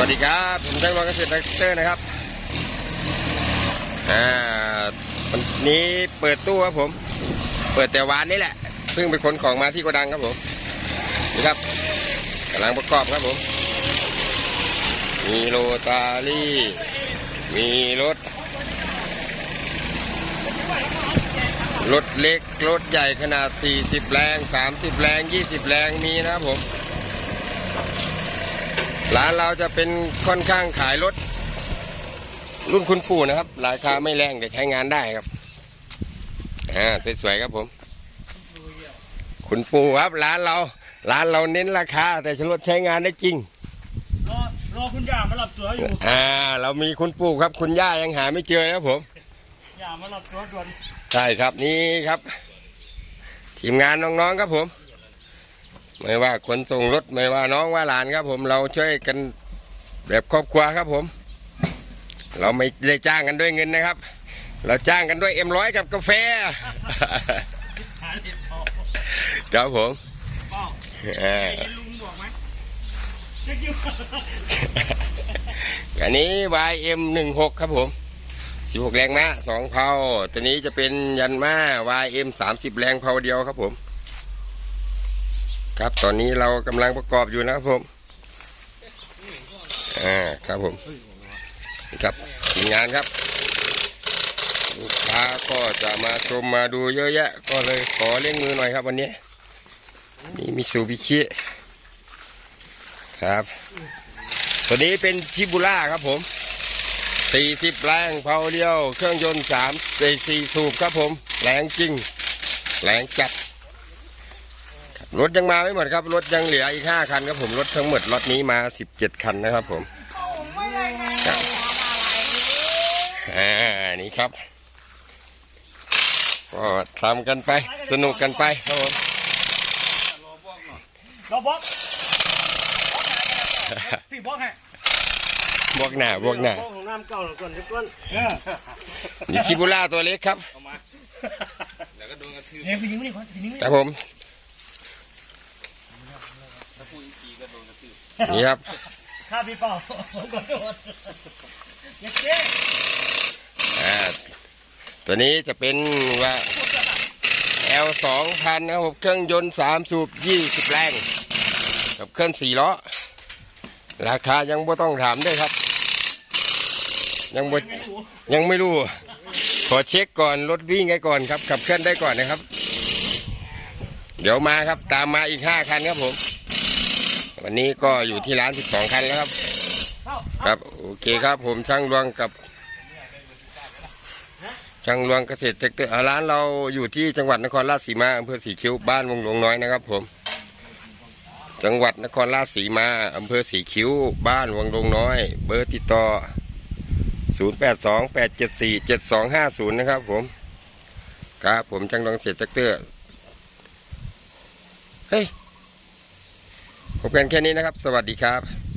วัสดีครับผมช่างรองเกษตรแท็กเตอร์นะครับอ่าวันนี้เปิดตู้ครับผม เปิดแต่วานนี่แหละเพิ่งไปขนของมาที่โกดังครับผมนี่ครับกำลังประกอบครับผม มีโรตารี่ มีรถ รถเล็ก รถใหญ่ขนาด 40 แรง 30 แรง 20 แรงมีนะครับผม ร้านเราจะเป็นค่อนข้างขายรถ รุ่นคุณปู่นะครับ ราคาไม่แรงแต่ใช้งานได้ครับอ่าสวยๆครับผม คุณปู่ครับร้านเรา ร้านเราเน้นราคา แต่รถใช้งานได้จริงรอรอคุณย่ามารับตัวอยู่อ่า เรามีคุณปู่ครับ คุณย่ายังหาไม่เจอครับผมย่ามารับตัวด่วนใช่ครับนี่ครับ ทีมงานน้องๆครับผม ไม่ว่าคนส่งรถไม่ว่าน้องว่าหลานครับ ผมเราช่วยกันแบบครอบครัวครับผม เราไม่ได้จ้างกันด้วยเงินนะครับ เราจ้างกันด้วยเอ็มร้อยกับกาแฟหาเด็ดทองครับผมเป้าอ่าเห็นลุงบอกไหมเจ๊กิ้วอันนี้ YM 1 6ครับผม16แรงม้าสองเผาตัวนี้จะเป็นยันมา YM 30แรงเผาเดียวครับผม ครับตอนนี้เรากำลังประกอบอยู่นะครับผมอ่าครับผมครับทีมงานครับลูกค้าก็จะมาชมมาดูเยอะแยะ ก็เลยขอเลี้ยงมือหน่อยครับวันนี้นี่มิซูบิชิครับ ตัวนี้เป็นชิบูล่าครับผม 40 แรงเผาเดียว เครื่องยนต์3 4สูบครับผม แรงจริง แรงจัด รถยังมาไม่หมดครับ รถยังเหลืออีก5คันครับผมรถทั้งหมดรถนี้มา17คันนะครับผมครับอ่านี่ครับก็ทำกันไปสนุกกันไปครับผมเราบล็อกพี่บล็อกให้บวกหน้าบวกหน้าบล็อกของน้ำเก่าก่อนเดี๋ยวก่อนเออนี่ชิบูล่าตัวเล็กครับเฮ้ยพี่ยิงไม่ได้คนพี่ยิงไม่คได้รับผม นี่ครับข้าพี่เป้าผมขอโทษเจ๊เจ๊อ่าตัวนี้จะเป็นว่า L สองพันนะครับผมเครื่องยนต์สามสูบยี่สิบแรง กับเครื่องสี่ล้อ ราคายังบ่ต้องถามด้วยครับ ยังบ่ยังไม่รู้ ขอเช็คก่อน รถวิ่งไงก่อนครับ ขับเคลื่อนได้ก่อนนะครับ เดี๋ยวมาครับ ตามมาอีกห้าคันครับผม วันนี้ก็อยู่ที่ร้านสิบสองคันแล้วครับ ครับ โอเคครับผมช่างรวงกับ ช่างรวงเกษตรเตอร์ร้านเราอยู่ที่จังหวัดนครราชสีมาอำเภอสีคิ้วบ้านวงหลวงน้อยนะครับ ผม จังหวัดนครราชสีมาอำเภอสีคิ้ว บ้านวงหลวงน้อย เบอร์ติดต่อ 0828747250 นะครับผม ครับผมช่างรวงเกษตรเทคเตอร์เฮ้ย พบกันแค่นี้นะครับ สวัสดีครับ